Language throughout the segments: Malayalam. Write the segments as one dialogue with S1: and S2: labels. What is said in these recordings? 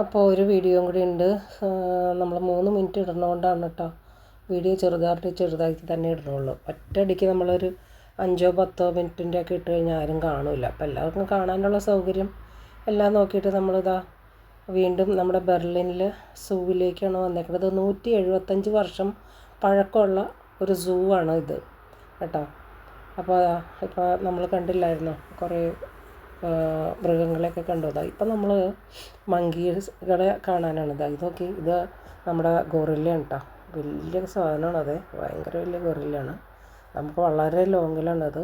S1: അപ്പോൾ ഒരു വീഡിയോയും കൂടി ഉണ്ട്. നമ്മൾ മൂന്ന് മിനിറ്റ് ഇടുന്നതുകൊണ്ടാണ് കേട്ടോ വീഡിയോ ചെറുതായിട്ട് ചെറുതാക്കി തന്നെ ഇടുന്നുള്ളൂ ഒറ്റയടിക്ക് നമ്മളൊരു അഞ്ചോ പത്തോ മിനിറ്റിന്റെ ഒക്കെ ഇട്ട് കഴിഞ്ഞാൽ ആരും കാണില്ല അപ്പോൾ എല്ലാവർക്കും കാണാനുള്ള സൗകര്യം എല്ലാം നോക്കിയിട്ട് നമ്മളിതാ വീണ്ടും നമ്മുടെ ബെർലിനിൽ സൂവിലേക്കാണ് വന്നേക്കുന്നത് നൂറ്റി എഴുപത്തഞ്ച് വർഷം പഴക്കമുള്ള ഒരു സൂ ആണ് ഇത് കേട്ടോ അപ്പോൾ ഇപ്പോൾ നമ്മൾ കണ്ടില്ലായിരുന്നോ? കുറേ മൃഗങ്ങളെയൊക്കെ കണ്ടു. ഇതാ ഇപ്പം നമ്മൾ മങ്കീസുകളെ കാണാനാണ്. ഇതാ ഇതൊക്കെ ഇത് നമ്മുടെ ഗൊറില്ലയാണ് കേട്ടോ വലിയ സാധനമാണ് അതെ. ഭയങ്കര വലിയ ഗൊറില്ലയാണ്. നമുക്ക് വളരെ ലോങ്ങിലാണത്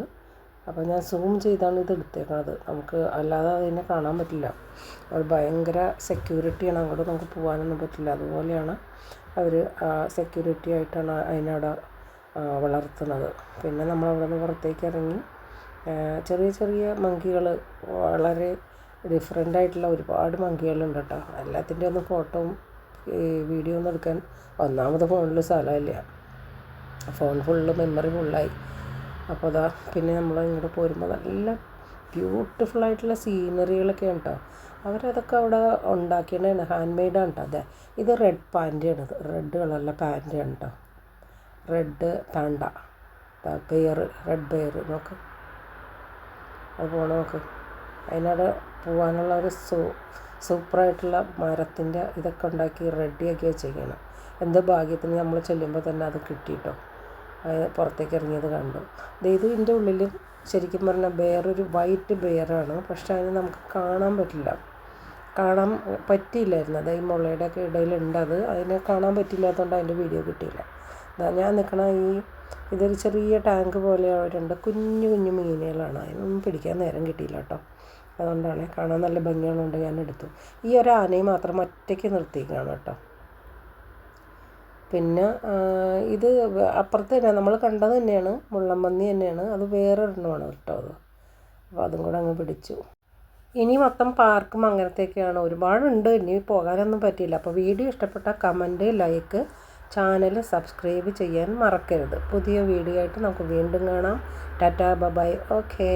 S1: അപ്പോൾ ഞാൻ സൂം ചെയ്താണ് ഇത് എടുത്തേക്കുന്നത് നമുക്ക് അല്ലാതെ അതിനെ കാണാൻ പറ്റില്ല. അത് ഭയങ്കര സെക്യൂരിറ്റിയാണ്. അങ്ങോട്ട് നമുക്ക് പോകാനൊന്നും പറ്റില്ല. അതുപോലെയാണ് അവർ സെക്യൂരിറ്റി ആയിട്ടാണ് അതിനവിടെ വളർത്തുന്നത്. പിന്നെ നമ്മളവിടെ നിന്ന് പുറത്തേക്ക് ഇറങ്ങി ചെറിയ ചെറിയ മങ്കികൾ വളരെ ഡിഫറെന്റ് ആയിട്ടുള്ള ഒരുപാട് മങ്കികളുണ്ട് കേട്ടോ. എല്ലാത്തിന്റെ ഒന്നും ഫോട്ടോയും വീഡിയോ ഒന്നും എടുക്കാൻ ഒന്നാമത് ഫോണിൽ സ്ഥലമില്ല. ഫോൺ ഫുള്ള് മെമ്മറി ഫുള്ളായി അപ്പോൾ അതാ പിന്നെ നമ്മൾ ഇങ്ങോട്ട് പോരുമ്പോൾ നല്ല ബ്യൂട്ടിഫുൾ ആയിട്ടുള്ള സീനറികളൊക്കെയാണ് കേട്ടോ. അവരതൊക്കെ അവിടെ ഉണ്ടാക്കിയതാണ് ഹാൻഡ് മെയ്ഡാണ് കേട്ടോ. അതെ ഇത് റെഡ് പാന്റാണ് റെഡ് കളറിലെ പാന്റാണ് കേട്ടോ. Red panda bear red bear നോക്ക് അത് പോണ നോക്ക്. അതിനവിടെ പോകാനുള്ള ഒരു സൂ സൂപ്പറായിട്ടുള്ള മരത്തിന്റെ ഇതൊക്കെ ഉണ്ടാക്കി റെഡിയാക്കി വെച്ചേക്കണം എന്ത് ഭാഗ്യത്തിന് നമ്മൾ ചെല്ലുമ്പോൾ തന്നെ അത് കിട്ടിയിട്ടോ പുറത്തേക്ക് ഇറങ്ങിയത് കണ്ടു. ഇത് ഇതിന്റെ ഉള്ളിൽ ശരിക്കും പറഞ്ഞാൽ വേറൊരു വൈറ്റ് ബെയറാണ് പക്ഷെ അതിനെ നമുക്ക് കാണാൻ പറ്റില്ല. കാണാൻ പറ്റിയില്ലായിരുന്നു. അത് ഈ മുളയുടെ ഒക്കെ ഇടയിലുണ്ട് അത്. അതിനെ കാണാൻ പറ്റില്ലാത്തതുകൊണ്ട് അതിന്റെ വീഡിയോ കിട്ടിയില്ല. ഞാൻ നിൽക്കണ ഈ ഇതൊരു ചെറിയ ടാങ്ക് പോലെ അവരുണ്ട്. കുഞ്ഞു കുഞ്ഞു മീനുകളാണ്. അതിനൊന്നും പിടിക്കാൻ നേരം കിട്ടിയില്ല കേട്ടോ. അതുകൊണ്ടാണ് കാണാൻ നല്ല ഭംഗിയുള്ളതുകൊണ്ട് ഞാൻ എടുത്തു. ഈ ഒരു ആനയെ മാത്രം ഒറ്റയ്ക്ക് നിർത്തിയേക്കാണ് കേട്ടോ. പിന്നെ ഇത് അപ്പുറത്ത് തന്നെ നമ്മൾ കണ്ടത് തന്നെയാണ്. മുള്ളമ്പന്നി തന്നെയാണ്. അത് വേറെ ഒരെണ്ണമാണ് കേട്ടോ അത്. അപ്പോൾ അതും കൂടെ അങ്ങ് പിടിച്ചു. ഇനി മൊത്തം പാർക്കും അങ്ങനത്തെയൊക്കെയാണ്. ഒരുപാടുണ്ട്. ഇനി പോകാനൊന്നും പറ്റിയില്ല. അപ്പോൾ വീഡിയോ ഇഷ്ടപ്പെട്ട കമന്റ് ലൈക്ക് ചാനൽ സബ്സ്ക്രൈബ് ചെയ്യാൻ മറക്കരുത്. പുതിയ വീഡിയോ ആയിട്ട് നമുക്ക് വീണ്ടും കാണാം. Tata bye bye okay.